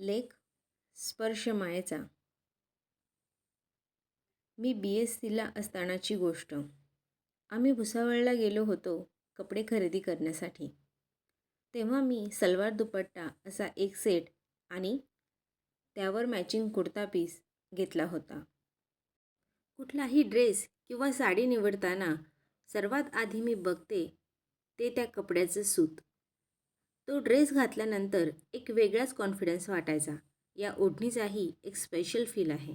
लेख स्पर्श मायेचा मी बी एस सीला असतानाची गोष्ट. आम्ही भुसावळला गेलो होतो कपडे खरेदी करण्यासाठी. तेव्हा मी सलवार दुपट्टा असा एक सेट आणि त्यावर मॅचिंग कुर्ता पीस घेतला होता. कुठलाही ड्रेस किंवा साडी निवडताना सर्वात आधी मी बघते ते त्या कपड्याचं सूत. तो ड्रेस घातल्यानंतर एक वेगळाच कॉन्फिडन्स वाटायचा. या ओढणीचाही एक स्पेशल फील आहे.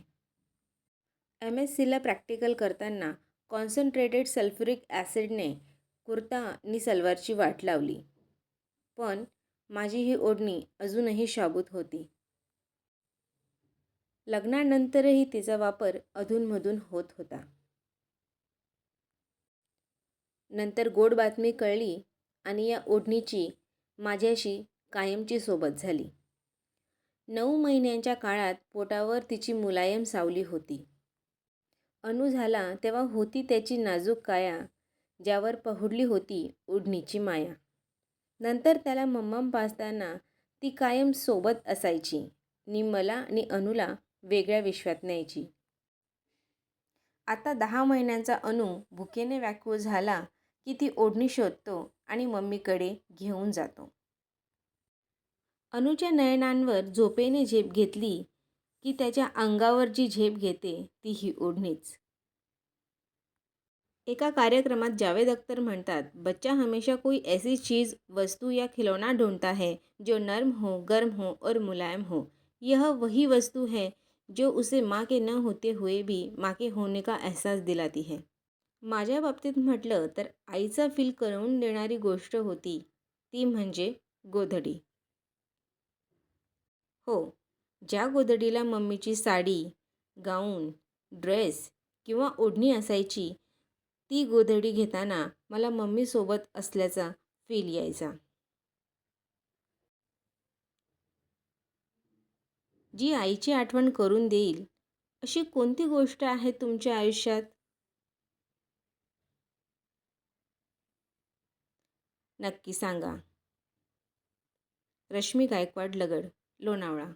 एम एस सीला प्रॅक्टिकल करताना कॉन्सन्ट्रेटेड सल्फ्युरिक ॲसिडने कुर्ता आणि सलवारची वाट लावली. पण माझी ही ओढणी अजूनही शाबूत होती. लग्नानंतरही तिचा वापर अधूनमधून होत होता. नंतर गोड बातमी कळली आणि या ओढणीची माझ्याशी कायमची सोबत झाली. नऊ महिन्यांच्या काळात पोटावर तिची मुलायम सावली होती. अनु झाला तेव्हा होती त्याची नाजूक काया ज्यावर पहुडली होती ओढणीची माया. नंतर त्याला मम्मम पाजताना ती कायम सोबत असायची नि मला आणि अनुला वेगळ्या विश्वात न्यायची. आता दहा महिन्यांचा अनु भुकेने व्याकुळ झाला की ती ओढणी शोधतो आणि मम्मीकडे घेऊन जातो. अनुच्या नयनांवर झोपेने झेप घेतली की त्याच्या अंगावर जी झेप घेते ती ही ओढणीच. एका कार्यक्रमात जावेद अख्तर म्हणतात बच्चा हमेशा कोई ऐसी चीज़ वस्तु या खिलौना ढूंढता है जो नर्म हो गर्म हो और मुलायम हो। यह वही वस्तु है जो उसे माँ के न होते हुए भी माँ के होने का एहसास दिलाती है। माझ्या बाबतीत म्हटलं तर आईचा फील करून देणारी गोष्ट होती ती म्हणजे गोधडी. हो ज्या गोधडीला मम्मीची साडी गाऊन ड्रेस किंवा ओढणी असायची ती गोधडी घेताना मला मम्मीसोबत असल्याचा फील यायचा. जी आईची आठवण करून देईल अशी कोणती गोष्ट आहे तुमच्या आयुष्यात? नक्की सांगा. रश्मी गायकवाड लगड लोणावळा.